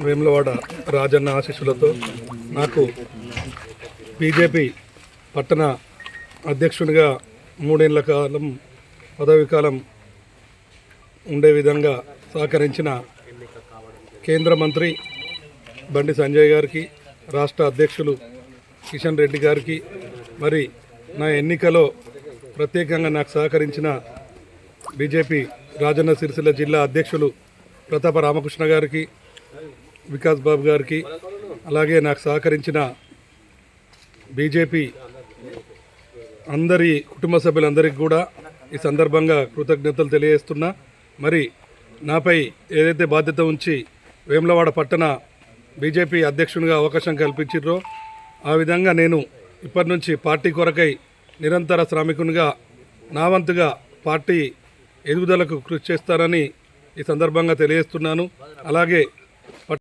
వేములవాడ రాజన్న ఆశీస్సులతో నాకు బీజేపీ పట్టణ అధ్యక్షునిగా మూడేళ్ళ కాలం పదవి కాలం ఉండే విధంగా సహకరించిన కేంద్ర మంత్రి బండి సంజయ్ గారికి రాష్ట్ర అధ్యక్షులు కిషన్ రెడ్డి గారికి మరి నా ఎన్నికలో ప్రత్యేకంగా నాకు సహకరించిన బీజేపీ రాజన్న సిరిసిల్ల జిల్లా అధ్యక్షులు ప్రతాప రామకృష్ణ గారికి వికాస్ బాబు గారికి అలాగే నాకు సహకరించిన బీజేపీ అందరి కుటుంబ సభ్యులందరికీ కూడా ఈ సందర్భంగా కృతజ్ఞతలు తెలియజేస్తున్నా. మరి నాపై ఏదైతే బాధ్యత ఉంచి వేములవాడ పట్టణ బీజేపీ అధ్యక్షునిగా అవకాశం కల్పించారో ఆ విధంగా నేను ఇప్పటి నుంచి పార్టీ కొరకై నిరంతర శ్రామికునిగా నా వంతుగా పార్టీ ఎదుగుదలకు కృషి చేస్తానని ఈ సందర్భంగా తెలియజేస్తున్నాను. అలాగే